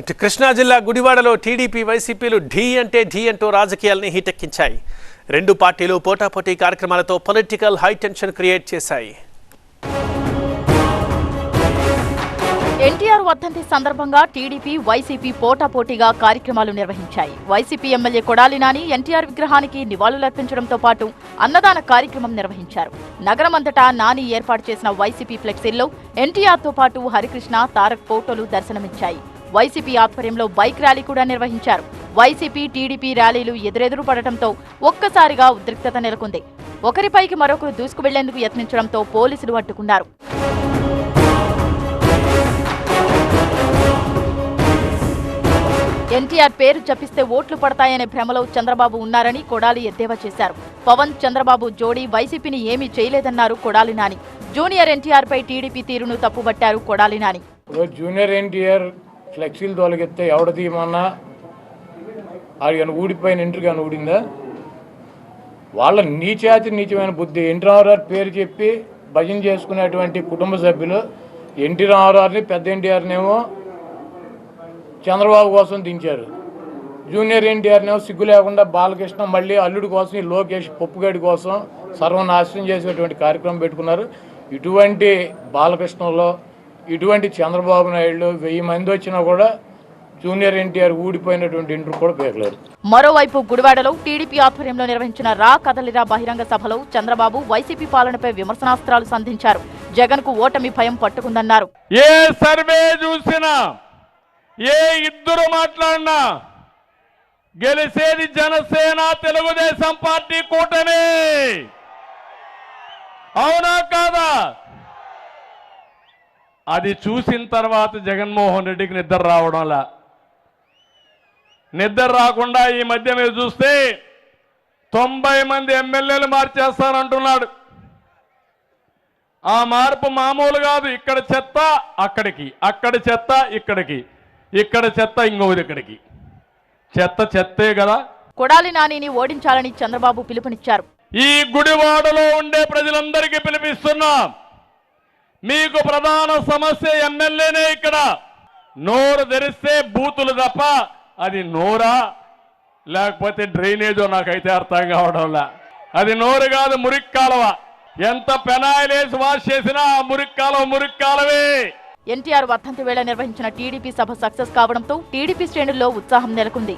ఇటు కృష్ణా జిల్లా గుడివాడలో టీడీపీ వైసీపీలు ఢీ అంటే ఢీ అంటూ రాజకీయాల్ని హీటెక్కించాయి. రెండు పార్టీలు పోటాపోటీ కార్యక్రమాలతో పొలిటికల్ హై టెన్షన్ క్రియేట్ చేశాయి. ఎన్టీఆర్ వర్ధంతి సందర్భంగా టీడీపీ వైసీపీ పోటాపోటీగా కార్యక్రమాలు నిర్వహించాయి. వైసీపీ ఎమ్మెల్యే కొడాలి నాని ఎన్టీఆర్ విగ్రహానికి నివాళులర్పించడంతో పాటు అన్నదాన కార్యక్రమం నిర్వహించారు. నగరమంతటా నాని ఏర్పాటు చేసిన వైసీపీ ఫ్లెక్సీల్లో ఎన్టీఆర్తో పాటు హరికృష్ణ తారక్ ఫోటోలు దర్శనమిచ్చాయి. వైసీపీ ఆధ్వర్యంలో బైక్ ర్యాలీ కూడా నిర్వహించారు. వైసీపీ టీడీపీ ర్యాలీలు ఎదురెదురు పడటంతో ఒక్కసారిగా ఉద్రిక్తత నెలకొంది. ఒకరిపైకి మరొకరు దూసుకు వెళ్ళేందుకు యత్నించడంతో పోలీసులు అడ్డుకున్నారు. ఎన్టీఆర్ పేరు జపిస్తే ఓట్లు పడతాయనే భ్రమలో చంద్రబాబు ఉన్నారని కొడాలి ఎద్దేవా చేశారు. పవన్ చంద్రబాబు జోడీ వైసీపీని ఏమీ చేయలేదన్నారు కొడాలి నాని. జూనియర్ ఎన్టీఆర్ పై టీడీపీ తీరును తప్పుబట్టారు కొడాలి నాని. జూనియర్ ఎన్టీఆర్ ఫ్లెక్సీలు తొలగిస్తే ఎవడ తీయమన్నా? అది కానీ ఊడిపోయిన ఇంటర్ కానీ ఊడిందా? వాళ్ళ నీచాతి నీచమైన బుద్ధి. ఎన్టీ రామారావు పేరు చెప్పి భజన చేసుకునేటువంటి కుటుంబ సభ్యులు ఎన్టీ రామారావుని పెద్ద ఎన్టీఆర్నేమో చంద్రబాబు కోసం దించారు. జూనియర్ ఎన్టీఆర్నేమో సిగ్గు లేకుండా బాలకృష్ణ మళ్ళీ అల్లుడి కోసం ఈ లోకేష్ పప్పుగడి కోసం సర్వనాశనం చేసేటువంటి కార్యక్రమం పెట్టుకున్నారు. ఇటువంటి బాలకృష్ణలో ఇటువంటి చంద్రబాబు నాయుడు వెయ్యి మంది వచ్చినా కూడా జూనియర్ ఎన్టీఆర్ ఊడిపోయినటువంటి ఇంటర్ కూడా పేర్లేరు మరోవైపు గుడివాడలో టీడీపీ ఆధ్వర్యంలో నిర్వహించిన రా కదలిరా బహిరంగ సభలో చంద్రబాబు వైసీపీ పాలనపై విమర్శనాస్త్రాలు సంధించారు. జగన్కు ఓటమి భయం పట్టుకుందన్నారు. ఏ సర్వే చూసినా ఏ ఇద్దరు మాట్లాడినా గెలిసేది జనసేన తెలుగుదేశం పార్టీ కూటమి. అవునా కాదా? అది చూసిన తర్వాత జగన్మోహన్ రెడ్డికి నిద్ర రావడంలా నిద్ర రాకుండా ఈ మధ్య మీరు చూస్తే తొంభై మంది ఎమ్మెల్యేలు మార్చేస్తానంటున్నాడు. ఆ మార్పు మామూలు కాదు. ఇక్కడ చెత్త అక్కడికి. అక్కడ చెత్త ఇక్కడికి. ఇక్కడ చెత్త ఇంకొకటి ఇక్కడికి. చెత్త చెత్తే కదా. కొడాలి నానిని ఓడించాలని చంద్రబాబు పిలుపునిచ్చారు. ఈ గుడివాడలో ఉండే ప్రజలందరికీ పిలిపిస్తున్నా. మీకు ప్రధాన సమస్య ఎమ్మెల్యేనే ఇక్కడ. నోరు తెరిస్తే బూతులు తప్ప అది నోరా? లేకపోతే డ్రైనేజో నాకైతే అర్థం కావడంలా? అది నోరు కాదు మురికి కాలువ. ఎంత పెనాయిలేసి వాష్ చేసినా ఆ మురికి కాలువ మురికి కాలువే. ఎన్టీఆర్ వర్ధంతి వేళ నిర్వహించిన టీడీపీ సభ సక్సెస్ కావడంతో టీడీపీ శ్రేణుల్లో ఉత్సాహం నెలకొంది.